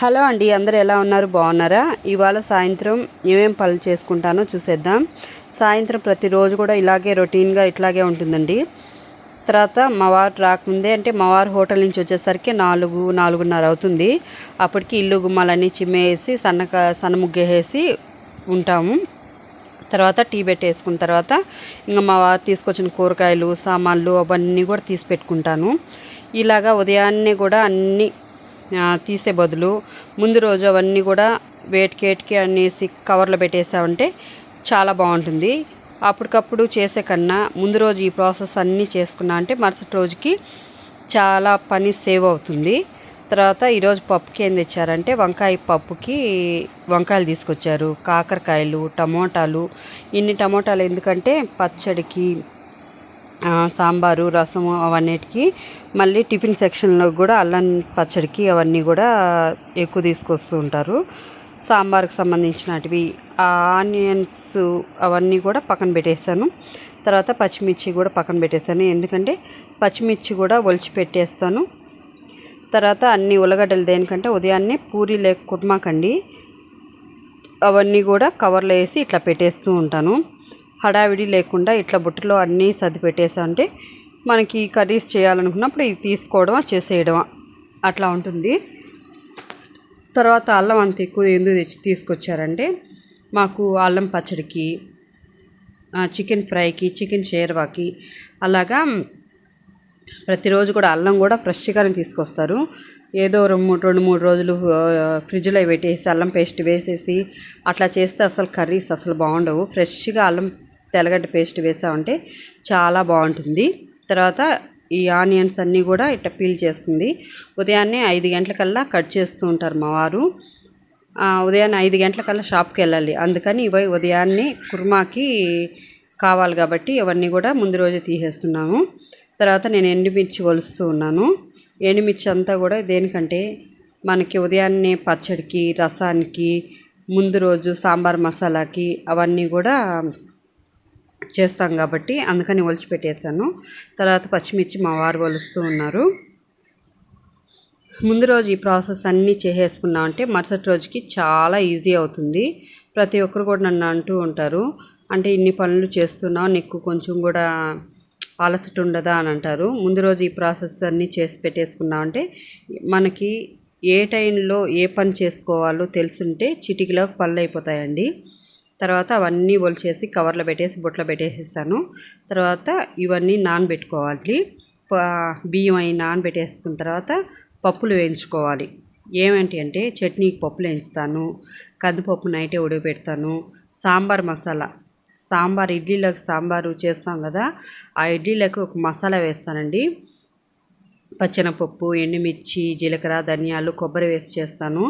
Hello అండి అందరు ఎలా ఉన్నారు? బాగున్నారా? ఇవాళ సాయంత్రం ఏమేమి పనులు చేసుకుంటానో చూసేద్దాం. సాయంత్రం ప్రతిరోజు కూడా ఇలాగే రొటీన్గా ఇట్లాగే ఉంటుందండి. తర్వాత మా వారు రాకముందే అంటే మా వారు హోటల్ నుంచి వచ్చేసరికి నాలుగు నాలుగున్నర అవుతుంది. అప్పటికి ఇల్లు గుమ్మాలన్నీ చిమ్మేసి సన్నక సన్నముగ్గేసి ఉంటాము. తర్వాత టీ పెట్టేసుకున్న తర్వాత ఇంకా మా వారు తీసుకొచ్చిన కూరగాయలు సామాన్లు అవన్నీ కూడా తీసి పెట్టుకుంటాను. ఇలాగా ఉదయాన్నే కూడా అన్నీ తీసే బదులు ముందు రోజు అవన్నీ కూడా వేటికేటికి అనేసి కవర్లో పెట్టేసామంటే చాలా బాగుంటుంది. అప్పటికప్పుడు చేసే కన్నా ముందు రోజు ఈ ప్రాసెస్ అన్నీ చేసుకున్నా అంటే మరుసటి రోజుకి చాలా పని సేవ్ అవుతుంది. తర్వాత ఈరోజు పప్పుకి ఏం తెచ్చారంటే వంకాయ పప్పుకి వంకాయలు తీసుకొచ్చారు. కాకరకాయలు టమోటాలు. ఇన్ని టమోటాలు ఎందుకంటే పచ్చడికి సాంబారు రసము అవన్నిటికి మళ్ళీ టిఫిన్ సెక్షన్లో కూడా అల్లం పచ్చడికి అవన్నీ కూడా ఎక్కువ తీసుకొస్తూ ఉంటారు. సాంబార్కి సంబంధించినటివి ఆనియన్స్ అవన్నీ కూడా పక్కన పెట్టేస్తాను. తర్వాత పచ్చిమిర్చి కూడా పక్కన పెట్టేస్తాను. ఎందుకంటే పచ్చిమిర్చి కూడా ఒలిచి పెట్టేస్తాను. తర్వాత అన్ని ఉల్లగడ్డలు దేనికంటే ఉదయాన్నే పూరి లేక కుర్మాకండి అవన్నీ కూడా కవర్లో వేసి ఇట్లా పెట్టేస్తూ ఉంటాను. హడావిడి లేకుండా ఇట్లా బుట్టలో అన్నీ సర్ది పెట్టేసా అంటే మనకి కర్రీస్ చేయాలనుకున్నప్పుడు ఇది తీసుకోవడమా చేసేయడమా? అట్లా ఉంటుంది. తర్వాత అల్లం అంత ఎక్కువ ఎందుకు తెచ్చి తీసుకొచ్చారంటే మాకు అల్లం పచ్చడికి చికెన్ ఫ్రైకి చికెన్ షేర్వాకి అలాగా ప్రతిరోజు కూడా అల్లం కూడా ఫ్రెష్గానే తీసుకొస్తారు. ఏదో రెండు రెండు మూడు రోజులు ఫ్రిడ్జ్లో పెట్టేసి అల్లం పేస్ట్ వేసేసి అట్లా చేస్తే అసలు కర్రీస్ అసలు బాగుండవు. ఫ్రెష్గా అల్లం తెల్లగడ్డ పేస్ట్ వేసామంటే చాలా బాగుంటుంది. తర్వాత ఈ ఆనియన్స్ అన్నీ కూడా ఇట్లా పీల్ చేస్తుంది. ఉదయాన్నే ఐదు గంటలకల్లా కట్ చేస్తూ ఉంటారు మా వారు. ఉదయాన్నే ఐదు గంటలకల్లా షాప్కి వెళ్ళాలి. అందుకని ఇవి ఉదయాన్నే కుర్మాకి కావాలి కాబట్టి ఇవన్నీ కూడా ముందు రోజే తీసేస్తున్నాము. తర్వాత నేను ఎండుమిర్చి కొలుస్తూ ఉన్నాను. ఎండుమిర్చి అంతా కూడా దేనికంటే మనకి ఉదయాన్నే పచ్చడికి రసానికి ముందు రోజు సాంబార్ మసాలాకి అవన్నీ కూడా చేస్తాం కాబట్టి అందుకని ఒలిచి పెట్టేశాను తర్వాత పచ్చిమిర్చి మా వారు ఒలుస్తూ ఉన్నారు. ముందు రోజు ఈ ప్రాసెస్ అన్నీ చేసేసుకున్నాం అంటే మరుసటి రోజుకి చాలా ఈజీ అవుతుంది. ప్రతి ఒక్కరు కూడా నన్ను అంటూ ఉంటారు. అంటే ఇన్ని పనులు చేస్తున్నావు నీకు కొంచెం కూడా అలసట ఉండదా అని అంటారు. ముందు రోజు ఈ ప్రాసెస్ అన్నీ చేసి పెట్టేసుకున్నాం అంటే మనకి ఏ టైంలో ఏ పని చేసుకోవాలో తెలుసుంటే చిటికలో పళ్ళు అయిపోతాయండి. తర్వాత అవన్నీ ఒలిచేసి కవర్లో పెట్టేసి బుట్టలో పెట్టేసేసాను. తర్వాత ఇవన్నీ నానబెట్టుకోవాలి. బియ్యం అవి నానబెట్టేసుకున్న తర్వాత పప్పులు వేయించుకోవాలి. ఏమేంటి అంటే చట్నీకి పప్పులు వేయించుతాను కందిపప్పు నైటే ఉడకబెడతాను సాంబార్ మసాలా. సాంబార్ ఇడ్లీలోకి సాంబారు చేస్తాం కదా ఆ ఇడ్లీలోకి ఒక మసాలా వేస్తానండి. పచ్చనపప్పు ఎండుమిర్చి జీలకర్ర ధనియాలు కొబ్బరి వేసి చేస్తాను.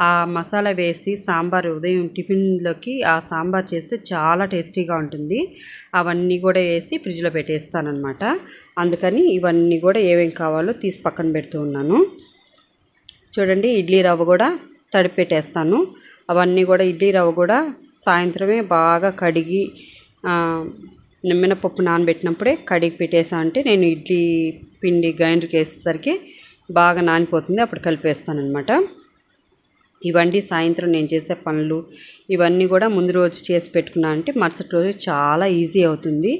ఆ మసాలా వేసి సాంబార్ ఉదయం టిఫిన్లోకి ఆ సాంబార్ చేస్తే చాలా టేస్టీగా ఉంటుంది. అవన్నీ కూడా వేసి ఫ్రిడ్జ్లో పెట్టేస్తానమాట అందుకని ఇవన్నీ కూడా ఏమేమి కావాలో తీసి పక్కన పెడుతూ ఉన్నాను. చూడండి ఇడ్లీ రవ్వ కూడా తడిపెట్టేస్తాను అవన్నీ కూడా ఇడ్లీ రవ్వ కూడా సాయంత్రమే బాగా కడిగి మినపప్పు నానబెట్టినప్పుడే కడిగి పెట్టేసా అంటే నేను ఇడ్లీ పిండి గ్రైండర్కి వేసేసరికి బాగా నానిపోతుంది అప్పుడు కలిపేస్తాను అనమాట ఇవన్నీ సాయంత్రం నేను చేసే పనులు ఇవన్నీ కూడా ముందు రోజు చేసి పెట్టుకున్నా అంటే మరుసటి రోజు చాలా ఈజీ అవుతుంది.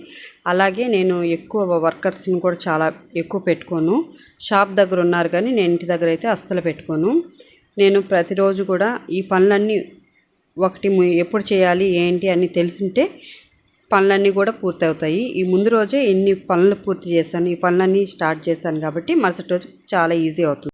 అలాగే నేను ఎక్కువ వర్కర్స్ని కూడా చాలా ఎక్కువ పెట్టుకోను. షాప్ దగ్గర ఉన్నారు కానీ నేను ఇంటి దగ్గర అయితే అస్సలు పెట్టుకోను. నేను ప్రతిరోజు కూడా ఈ పనులన్నీ ఒకటి ఎప్పుడు చేయాలి ఏంటి అని తెలిసింటే పనులన్నీ కూడా పూర్తవుతాయి. ఈ ముందు రోజే ఎన్ని పనులు పూర్తి చేశాను ఈ పనులన్నీ స్టార్ట్ చేశాను కాబట్టి మరుసటి రోజు చాలా ఈజీ అవుతుంది.